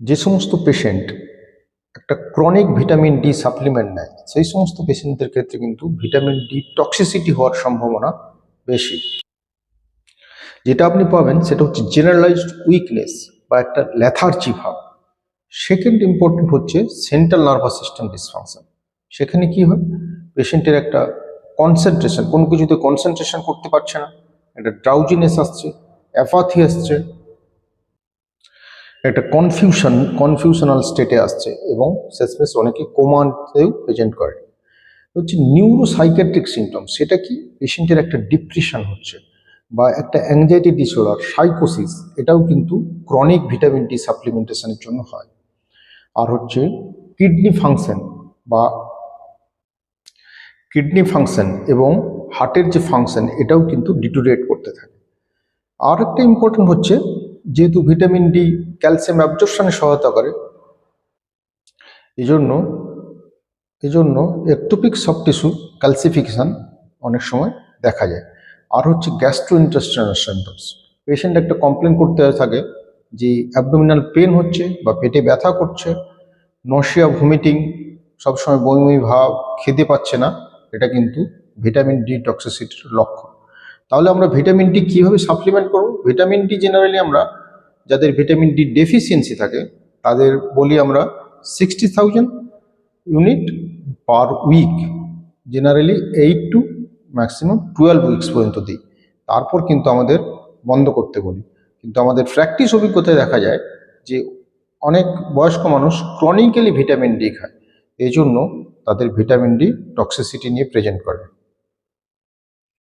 যে সমস্ত পেশেন্ট একটা ক্রনিক ভিটামিন ডি সাপ্লিমেন্ট নেয়, সেই সমস্ত পেশেন্টদের ক্ষেত্রে কিন্তু ভিটামিন ডি টক্সিসিটি হওয়ার সম্ভাবনা বেশি। যেটা আপনি পাবেন সেটা হচ্ছে জেনারেলাইজড উইকনেস বা একটা ল্যাথার্জি ভাব। সেকেন্ড ইম্পর্টেন্ট হচ্ছে সেন্ট্রাল নার্ভাস সিস্টেম ডিসফাংশন সেখানে কি হয়? পেশেন্টের একটা কনসেন্ট্রেশন কোনো কিছুতে কনসেন্ট্রেশন করতে পারছে না। একটা ড্রাউজিনেস আসছে অ্যাপাথি আসছে, একটা কনফিউশন কনফিউশনাল স্টেটে আসছে এবং শেষমেশ অনেকে কোমাতেও প্রেজেন্ট করে। হচ্ছে নিউরোসাইকেট্রিক সিমটম সেটা কি? পেশেন্টের একটা ডিপ্রেশন হচ্ছে বা একটা অ্যাংজাইটি ডিসঅর্ডার সাইকোসিস এটাও কিন্তু ক্রনিক ভিটামিন ডি সাপ্লিমেন্টেশনের জন্য হয়। আর হচ্ছে কিডনি ফাংশন বা কিডনি ফাংশন এবং হার্টের যে ফাংশন এটাও কিন্তু ডিটোরেট করতে থাকে। আর একটা ইম্পর্টেন্ট হচ্ছে, যেহেতু ভিটামিন ডি ক্যালসিয়াম অ্যাবজর্পশনে সহায়তা করে, এজন্য এজন্য একটোপিক সফট টিস্যু ক্যালসিফিকেশন অনেক সময় দেখা যায়। আর হচ্ছে গ্যাস্ট্রো ইন্টেস্টিনাল সিমটমস পেশেন্ট একটা কমপ্লেন করতে থাকে যে অ্যাবডোমিনাল পেন হচ্ছে বা পেটে ব্যথা করছে নশিয়া ভমিটিং সবসময় বমি, ভাব খেতে পাচ্ছে না, এটা কিন্তু ভিটামিন ডি টক্সিসিটির লক্ষণ। তাহলে আমরা ভিটামিন ডি কীভাবে সাপ্লিমেন্ট করব? ভিটামিন ডি জেনারেলি আমরা, যাদের ভিটামিন ডি ডেফিসিয়েন্সি থাকে, তাদের বলি আমরা sixty thousand unit per week generally eight to maximum twelve weeks পর্যন্ত দিই। তারপর কিন্তু আমাদের বন্ধ করতে বলি। কিন্তু আমাদের প্র্যাকটিস অভিজ্ঞতায় দেখা যায় যে অনেক বয়স্ক মানুষ ক্রনিক্যালি ভিটামিন ডি খায়। এই জন্য তাদের ভিটামিন ডি টক্সিসিটি নিয়ে প্রেজেন্ট করে।